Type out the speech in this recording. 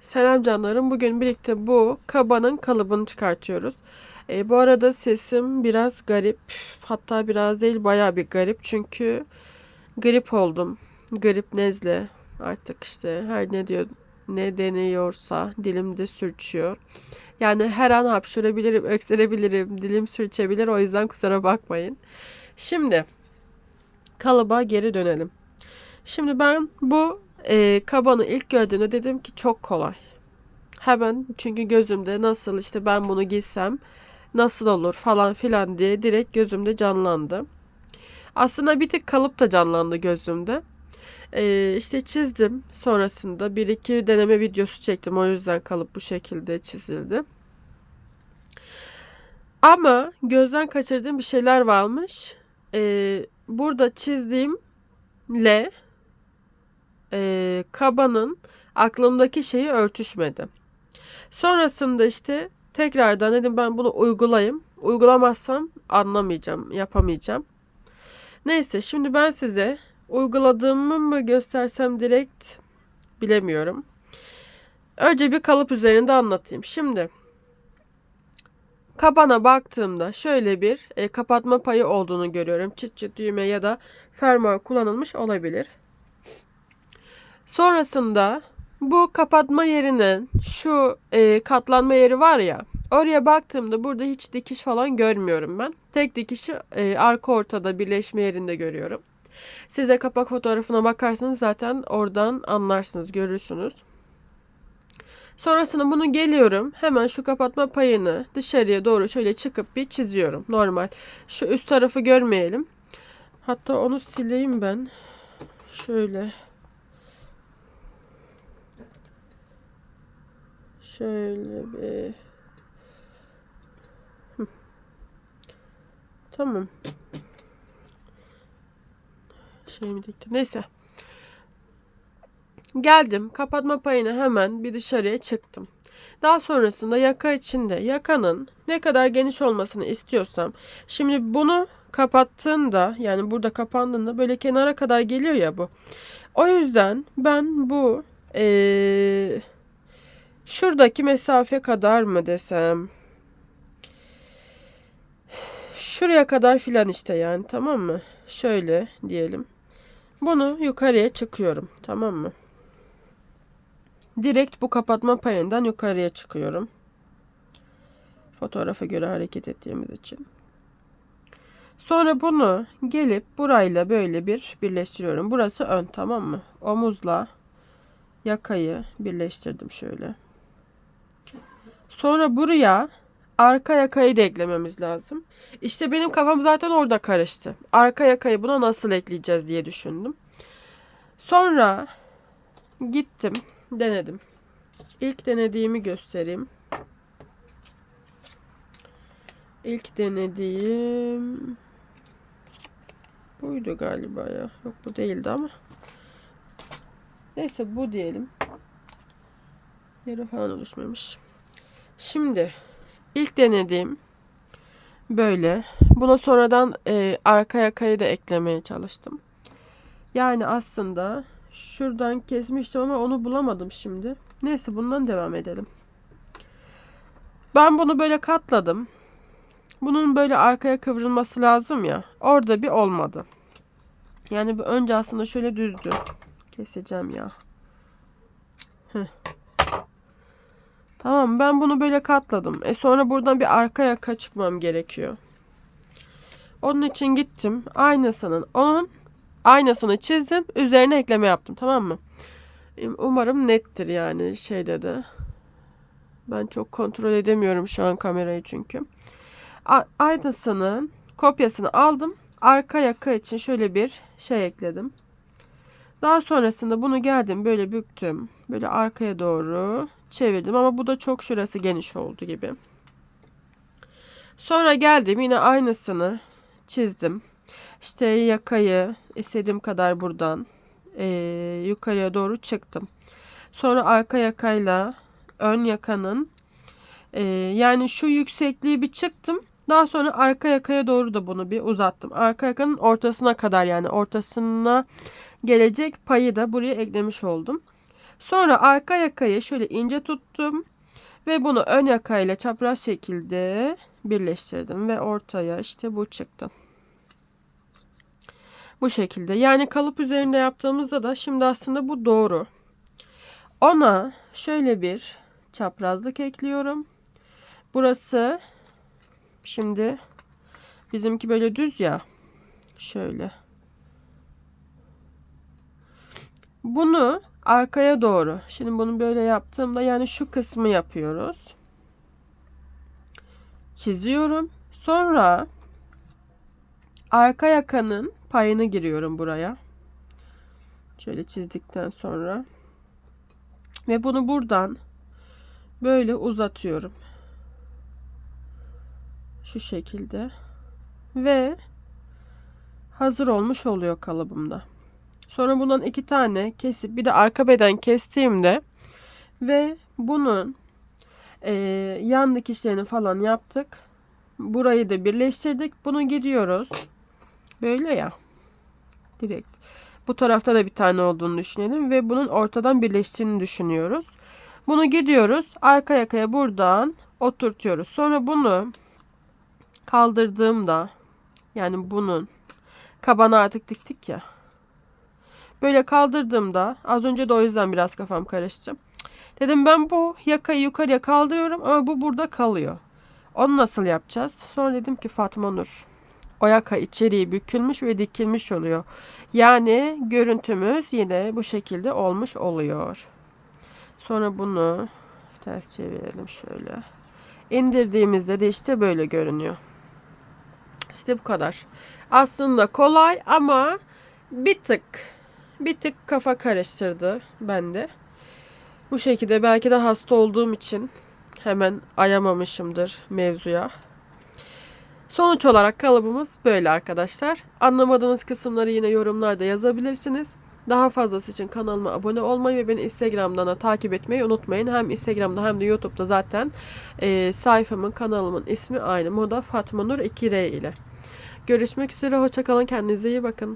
Selam canlarım. Bugün birlikte bu kabanın kalıbını çıkartıyoruz. E, bu arada sesim biraz garip. Hatta biraz değil bayağı bir garip. Çünkü grip oldum. Grip nezle. Artık işte her ne diyor ne deniyorsa dilimde sürçüyor. Yani her an hapşırabilirim, öksürebilirim, dilim sürçebilir. O yüzden kusura bakmayın. Şimdi kalıba geri dönelim. Şimdi ben bu e, kabanı ilk gördüğümde dedim ki çok kolay. Hemen çünkü gözümde nasıl işte ben bunu giysem nasıl olur falan filan diye direkt gözümde canlandı. Aslında bir tık kalıp da canlandı gözümde. Ee, işte çizdim. Sonrasında bir iki deneme videosu çektim. O yüzden kalıp bu şekilde çizildi. Ama gözden kaçırdığım bir şeyler varmış. Ee, burada çizdiğimle e, kabanın aklımdaki şeyi örtüşmedi. Sonrasında işte tekrardan dedim ben bunu uygulayayım. Uygulamazsam anlamayacağım, yapamayacağım. Neyse şimdi ben size uyguladığımı mı göstersem direkt bilemiyorum. Önce bir kalıp üzerinde anlatayım. Şimdi kabana baktığımda şöyle bir e, kapatma payı olduğunu görüyorum. Çıt çıt düğme ya da fermuar kullanılmış olabilir. Sonrasında bu kapatma yerinin şu e, katlanma yeri var ya oraya baktığımda burada hiç dikiş falan görmüyorum ben. Tek dikişi e, arka ortada birleşme yerinde görüyorum. Siz de kapak fotoğrafına bakarsanız zaten oradan anlarsınız, görürsünüz. Sonrasında bunu geliyorum. Hemen şu kapatma payını dışarıya doğru şöyle çıkıp bir çiziyorum. Normal. Şu üst tarafı görmeyelim. Hatta onu sileyim ben. Şöyle. Şöyle bir. Tamam. Şey mi dikti? Neyse. Geldim. Kapatma payını hemen bir dışarıya çıktım. Daha sonrasında yaka içinde yakanın ne kadar geniş olmasını istiyorsam şimdi bunu kapattığında yani burada kapandığında böyle kenara kadar geliyor ya bu. O yüzden ben bu eee Şuradaki mesafe kadar mı desem? Şuraya kadar filan işte yani tamam mı? Şöyle diyelim. Bunu yukarıya çıkıyorum tamam mı? Direkt bu kapatma payından yukarıya çıkıyorum. Fotoğrafa göre hareket ettiğimiz için. Sonra bunu gelip burayla böyle bir birleştiriyorum. Burası ön tamam mı? Omuzla yakayı birleştirdim şöyle. Sonra buraya arka yakayı da eklememiz lazım. İşte benim kafam zaten orada karıştı. Arka yakayı buna nasıl ekleyeceğiz diye düşündüm. Sonra gittim, denedim. İlk denediğimi göstereyim. İlk denediğim buydu galiba ya. Yok bu değildi ama. Neyse bu diyelim. Yarı falan oluşmamış. Şimdi ilk denediğim böyle. Buna sonradan e, arka yakayı da eklemeye çalıştım. Yani aslında şuradan kesmiştim ama onu bulamadım şimdi. Neyse bundan devam edelim. Ben bunu böyle katladım. Bunun böyle arkaya kıvrılması lazım ya. Orada bir olmadı. Yani önce aslında şöyle düzdü. Keseceğim ya. Heh. Tamam ben bunu böyle katladım. E sonra buradan bir arka yaka çıkmam gerekiyor. Onun için gittim. Aynısının onun aynısını çizdim. Üzerine ekleme yaptım. Tamam mı? Umarım nettir yani şeyde de. Ben çok kontrol edemiyorum şu an kamerayı çünkü. A aynısının kopyasını aldım. Arka yaka için şöyle bir şey ekledim. Daha sonrasında bunu geldim böyle büktüm. Böyle arkaya doğru çevirdim ama bu da çok şurası geniş oldu gibi. Sonra geldim yine aynısını çizdim. İşte yakayı istediğim kadar buradan e, yukarıya doğru çıktım. Sonra arka yakayla ön yakanın e, yani şu yüksekliği bir çıktım. Daha sonra arka yakaya doğru da bunu bir uzattım. Arka yakanın ortasına kadar yani ortasına gelecek payı da buraya eklemiş oldum. Sonra arka yakayı şöyle ince tuttum. Ve bunu ön yakayla çapraz şekilde birleştirdim. Ve ortaya işte bu çıktı. Bu şekilde. Yani kalıp üzerinde yaptığımızda da şimdi aslında bu doğru. Ona şöyle bir çaprazlık ekliyorum. Burası şimdi bizimki böyle düz ya. Şöyle. Bunu arkaya doğru. Şimdi bunu böyle yaptığımda yani şu kısmı yapıyoruz. Çiziyorum. Sonra arka yakanın payını giriyorum buraya. Şöyle çizdikten sonra ve bunu buradan böyle uzatıyorum. Şu şekilde. Ve hazır olmuş oluyor kalıbımda. Sonra bundan iki tane kesip bir de arka beden kestiğimde ve bunun e, yan dikişlerini falan yaptık. Burayı da birleştirdik. Bunu gidiyoruz. Böyle ya. Direkt. Bu tarafta da bir tane olduğunu düşünelim ve bunun ortadan birleştiğini düşünüyoruz. Bunu gidiyoruz. Arka yakaya buradan oturtuyoruz. Sonra bunu kaldırdığımda yani bunun kabana artık diktik ya. Böyle kaldırdığımda az önce de o yüzden biraz kafam karıştı. Dedim ben bu yakayı yukarıya kaldırıyorum ama bu burada kalıyor. Onu nasıl yapacağız? Sonra dedim ki Fatma Nur o yaka içeriği bükülmüş ve dikilmiş oluyor. Yani görüntümüz yine bu şekilde olmuş oluyor. Sonra bunu ters çevirelim şöyle. İndirdiğimizde de işte böyle görünüyor. İşte bu kadar. Aslında kolay ama bir tık bir tık kafa karıştırdı bende. Bu şekilde belki de hasta olduğum için hemen ayamamışımdır mevzuya. Sonuç olarak kalıbımız böyle arkadaşlar. Anlamadığınız kısımları yine yorumlarda yazabilirsiniz. Daha fazlası için kanalıma abone olmayı ve beni Instagram'dan da takip etmeyi unutmayın. Hem Instagram'da hem de YouTube'da zaten e, sayfamın, kanalımın ismi aynı. Moda Fatma Nur 2R ile. Görüşmek üzere. Hoşçakalın. Kendinize iyi bakın.